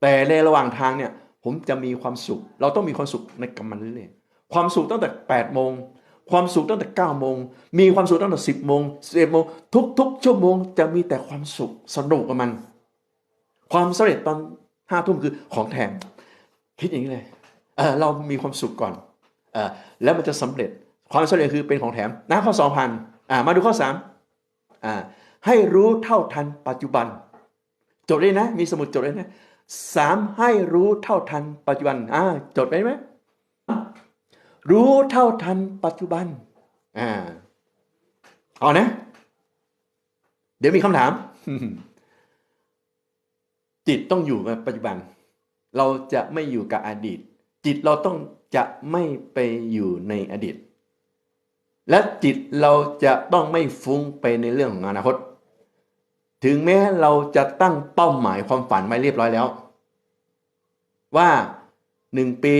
แต่ในระหว่างทางเนี่ยผมจะมีความสุข เราต้องมีความสุขในกับมันเรื่อยๆความสุขตั้งแต่8โมงความสุขตั้งแต่9โมงมีความสุขตั้งแต่10โมง11โมงทุกๆชั่วโมงจะมีแต่ความสุขสนุกกับมัน ความสำเร็จตอนห้าทุ่มคือของแถมคิดอย่างนี้เลยเออเรามีความสุขก่อนเออแล้วมันจะสำเร็จความสำเร็จคือเป็นของแถมนะข้อสองพันอ่ามาดูข้อสามอ่าให้รู้เท่าทันปัจจุบัน จดเลยนะ มีสมุดจดเลยนะ สามให้รู้เท่าทันปัจจุบันอ่าจดไปไหมรู้เท่าทันปัจจุบันอ่าเอานะ เดี๋ยวมีคำถาม จิตต้องอยู่กับปัจจุบัน เราจะไม่อยู่กับอดีต จิตเราต้องจะไม่ไปอยู่ในอดีต และจิตเราจะต้องไม่ฟุ้งไปในเรื่องของอนาคต ถึงแม้เราจะตั้งเป้าหมายความฝันไว้เรียบร้อยแล้ว ว่าหนึ่งปี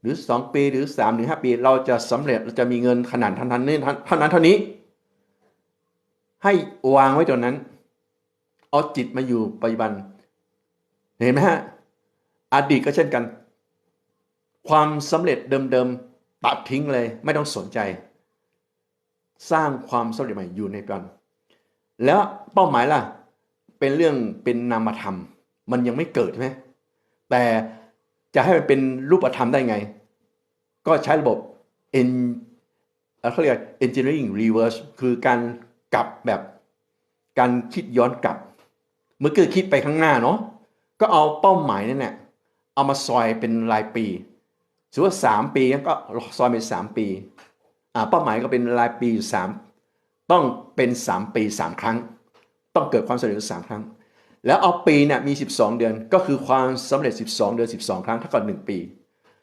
หรือสองปีหรือสามถึงห้าปี เราจะสำเร็จเราจะมีเงินขนาดเท่านั้นนี้เท่านั้นเท่านี้ ให้วางไว้ตรงนั้น เอาจิตมาอยู่ปัจจุบัน เห็นไหมฮะอดีตก็เช่นกัน ความสำเร็จเดิมๆตัดทิ้งเลย ไม่ต้องสนใจ สร้างความสำเร็จใหม่อยู่ในปัจจุบันแล้วเป้าหมายล่ะ เป็นเรื่องเป็นนามธรรม มันยังไม่เกิดใช่ไหมแต่ จะให้มันเป็นรูปธรรมได้ไง ก็ใช้ระบบ en เขาเรียก engineering reverse คือการกลับแบบการคิดย้อนกลับ เมื่อกี้คิดไปข้างหน้าเนาะก็เอาเป้าหมายนั่นแหละเอามาซอยเป็นรายปีสมมติว่าสามปีก็ซอยเป็นสามปีอาเป้าหมายก็เป็นรายปีอยู่สามต้องเป็นสามปีสามครั้ง ต้องเกิดความสำเร็จสามครั้ง แล้วเอาปีเนี่ยมี 12 เดือนก็คือความสำเร็จ 12 เดือน 12 ครั้งเท่ากับ1ปี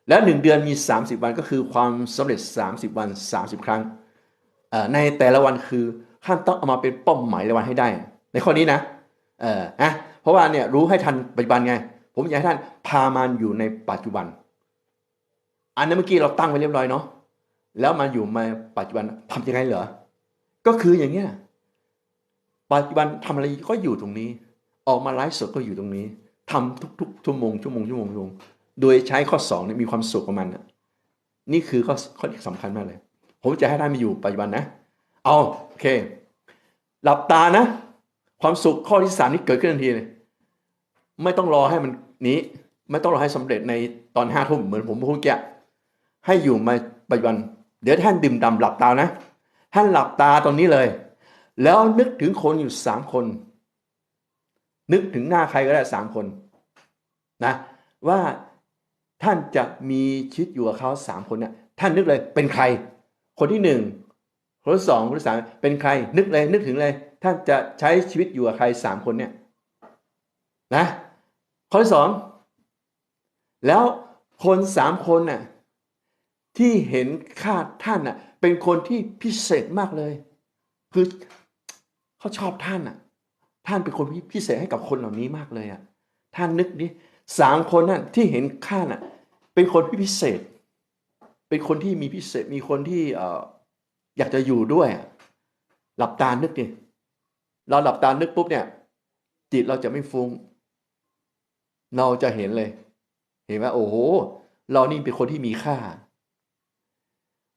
แล้ว1เดือนมี 30 วันก็คือความสำเร็จ 30 วัน 30 ครั้งในแต่ละวันคือท่านต้องเอามาเป็นเป้าหมายรายวันให้ได้ ในข้อนี้นะเออนะเพราะว่าเนี่ยรู้ให้ทันปัจจุบันไง ผมอยากให้ท่านพามันอยู่ในปัจจุบัน อันนั้นเมื่อกี้เราตั้งไว้เรียบร้อยเนาะแล้วมันอยู่มาปัจจุบันทำยังไงเหรอก็คืออย่างเงี้ยปัจจุบันทำอะไรก็อยู่ตรงนี้ ออกมาไลฟ์สดก็อยู่ตรงนี้ทำทุกๆชั่วโมงชั่วโมงชั่วโมงชั่วโมงโดยใช้ข้อสองเนี่ยมีความสุขกับมันนี่คือข้อข้อที่สำคัญมากเลย ผมจะให้ท่านมาอยู่ปัจจุบันนะ เอาโอเค หลับตานะ ความสุขข้อที่สามนี้เกิดขึ้นทันทีเลยไม่ต้องรอให้มันนี้ไม่ต้องรอให้สำเร็จในตอนห้าทุ่มเหมือนผมพูดแกให้อยู่มาปัจจุบัน เดี๋ยวท่านดื่มดำหลับตานะท่านหลับตาตรงนี้เลย แล้วนึกถึงคนอยู่สามคน นึกถึงหน้าใครก็ได้สามคนนะว่าท่านจะมีชีวิตอยู่กับเขาสามคนเนี่ยท่านนึกเลยเป็นใคร คนที่หนึ่งคนที่สองคนที่สามเป็นใคร นึกเลยนึกถึงเลย ท่านจะใช้ชีวิตอยู่กับใครสามคนเนี่ยนะข้อที่สองแล้วคนสามคนน่ะที่เห็นค่าท่านน่ะเป็นคนที่พิเศษมากเลย คือเขาชอบท่านน่ะ ท่านเป็นคนพิเศษให้กับคนเหล่านี้มากเลยอะท่านนึกดิสามคนนั่นที่เห็นข้าน่ะเป็นคนพิเศษ เป็นคนที่มีพิเศษมีคนที่เอ่ออยากจะอยู่ด้วยหลับตานึกดิเราหลับตานึกปุ๊บเนี่ย จิตเราจะไม่ฟุง้ง เราจะเห็นเลย เห็นไหมโอ้โห เรานี่เป็นคนที่มีค่า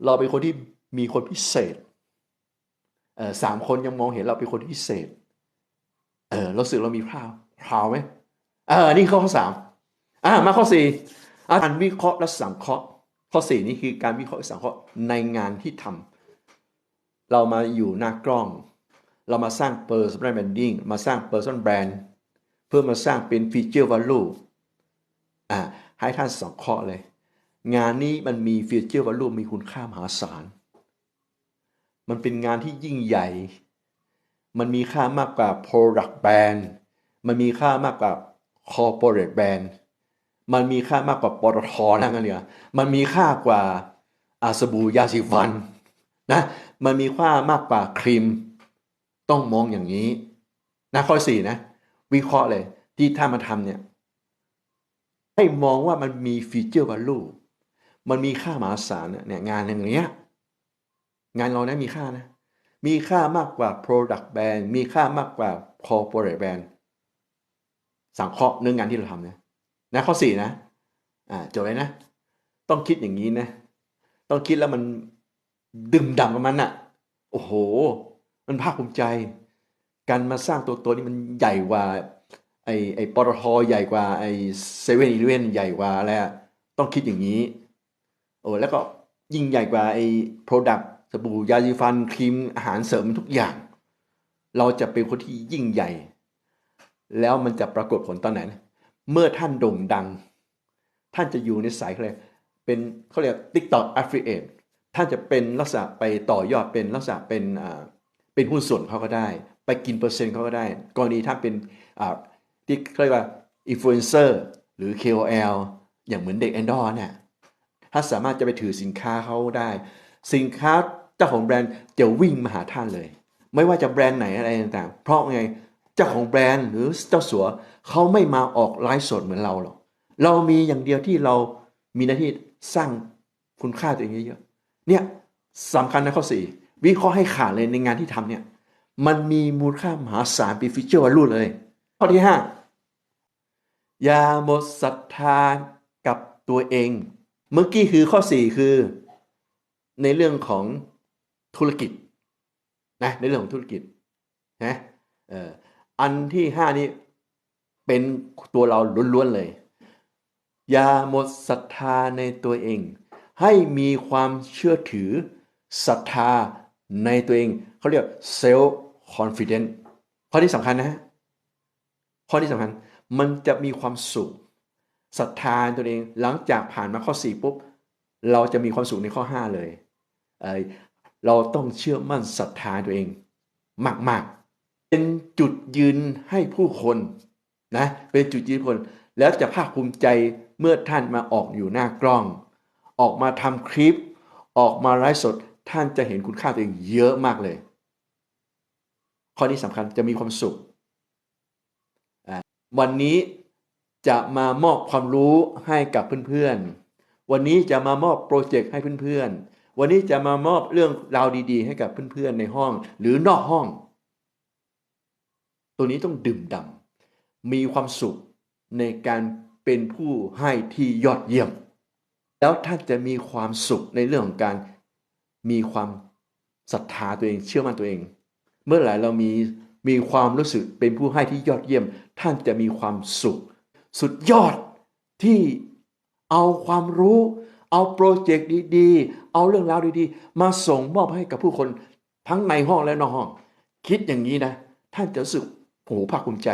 เราเป็นคนที่มีคนพิเศษเออสามคนยังมองเห็นเราเป็นคนพิเศษ เออเราสึกเรามีพราวพราวไหมเออนี่ข้อสามอ่ามาข้อสี่การวิเคราะห์และสังเคราะห์ ข้อสี่นี่คือการวิเคราะห์สังเคราะห์ในงานที่ทำเรามาอยู่หน้ากล้อง เรามาสร้าง personal branding มาสร้าง personal brand เพื่อมาสร้างเป็น feature value อ่าให้ท่านสังเคราะห์เลย งานนี้มันมี feature value มีคุณค่ามหาศาล มันเป็นงานที่ยิ่งใหญ่ มันมีค่ามากกว่า product brand มันมีค่ามากกว่า corporate brand มันมีค่ามากกว่าปตทนะกันเนี่ยมันมีค่ากว่าอาสบูยาสีฟันนะมันมีค่ามากกว่าครีม ต้องมองอย่างนี้นะข้อสี่นะ วิเคราะห์เลยที่ท่ามาทำเนี่ยให้มองว่ามันมีฟีเจอร์วัลูมันมีค่ามหาศาลเนี่ยงานอย่างเงี้ยงานเรานะมีค่านะ มีค่ามากกว่า product brand มีค่ามากกว่า corporate brand สังเคราะห์เรื่องงานที่เราทำนะนะข้อสี่นะอ่าจบเลยนะ ต้องคิดอย่างนี้นะ ต้องคิดแล้วมันดื่มด่ำกับมันอะโอ้โห มันภาคภูมิใจ การมาสร้างตัวตัวนี้มันใหญ่กว่า ไอไอปตทใหญ่กว่าไอเซเว่นอีเลเว่นใหญ่กว่าอะไรอะต้องคิดอย่างนี้โอ้แล้วก็ยิ่งใหญ่กว่าไอ้ Product สบู่ยาสีฟันครีมอาหารเสริมทุกอย่าง เราจะเป็นคนที่ยิ่งใหญ่ แล้วมันจะปรากฏผลตอนไหน เมื่อท่านโด่งดัง ท่านจะอยู่ในสายเขาเรียกเป็นเขาเรียก TikTok affiliate ท่านจะเป็นลักษณะไปต่อยอดเป็นลักษณะเป็นอ่าเป็นหุ้นส่วนเขาก็ได้ ไปกินเปอร์เซ็นต์เขาก็ได้ กรณีท่านเป็นอ่าที่เรียกว่า influencer หรือ KOL อย่างเหมือนเด็กแอนดอร์เนี่ยถ้าสามารถจะไปถือสินค้าเขาได้ สินค้า จ้าของแบรนด์จะวิ่งมาหาท่านเลย ไม่ว่าจะแบรนด์ไหนอะไรต่างๆ เพราะไงเจ้าของแบรนด์หรือเจ้าสัวเขาไม่มาออกไลฟ์สดเหมือนเราหรอกเรามีอย่างเดียวที่เรามีหน้าที่สร้างคุณค่าตัวเองเยอะๆเนี่ยสำคัญนะข้อสี่วิเคราะห์ให้ขาดเลยในงานที่ทำเนี่ยมันมีมูลค่ามหาศาลเป็นฟิเจอร์วัลูเลย ข้อที่ห้าอย่าหมดศรัทธากับตัวเอง เมื่อกี้คือข้อ 4 คือ ในเรื่องของ ธุรกิจนะในเรื่องของธุรกิจนะเอ่ออันที่5นี้เป็นตัวเราล้วนๆเลย อย่าหมดศรัทธาในตัวเอง ให้มีความเชื่อถือศรัทธาในตัวเอง เขาเรียก self confidence ข้อที่สำคัญนะฮะข้อที่สำคัญมันจะมีความสุขศรัทธาในตัวเองหลังจากผ่านมาข้อ 4 ปุ๊บ เราจะมีความสุขในข้อ 5 เลย เราต้องเชื่อมั่นศรัทธาตัวเอง มากๆ เป็นจุดยืนให้ผู้คนนะเป็นจุดยืนคน แล้วจะภาคภูมิใจเมื่อท่านมาออกอยู่หน้ากล้อง ออกมาทำคลิป ออกมาไลฟ์สดท่านจะเห็นคุณค่าตัวเองเยอะมากเลย ข้อนี้สำคัญจะมีความสุข วันนี้จะมามอบความรู้ให้กับเพื่อนๆ วันนี้จะมามอบโปรเจกต์ให้เพื่อนๆ วันนี้จะมามอบเรื่องราวดี ๆ ให้กับเพื่อน ๆ ในห้อง หรือนอกห้อง ตัวนี้ต้องดื่มด่ำมีความสุขในการเป็นผู้ให้ที่ยอดเยี่ยม แล้วท่านจะมีความสุขในเรื่องของการมีความศรัทธาตัวเองเชื่อมั่นตัวเอง เมื่อไหร่เรามีมีความรู้สึกเป็นผู้ให้ที่ยอดเยี่ยม ท่านจะมีความสุข สุดยอดที่เอาความรู้ เอาโปรเจกต์ดีๆ เอาเรื่องราวดีๆ มาส่งมอบให้กับผู้คนทั้งในห้องและนอกห้อง คิดอย่างนี้นะ ท่านจะรู้สึกโหภาคภูมิใจ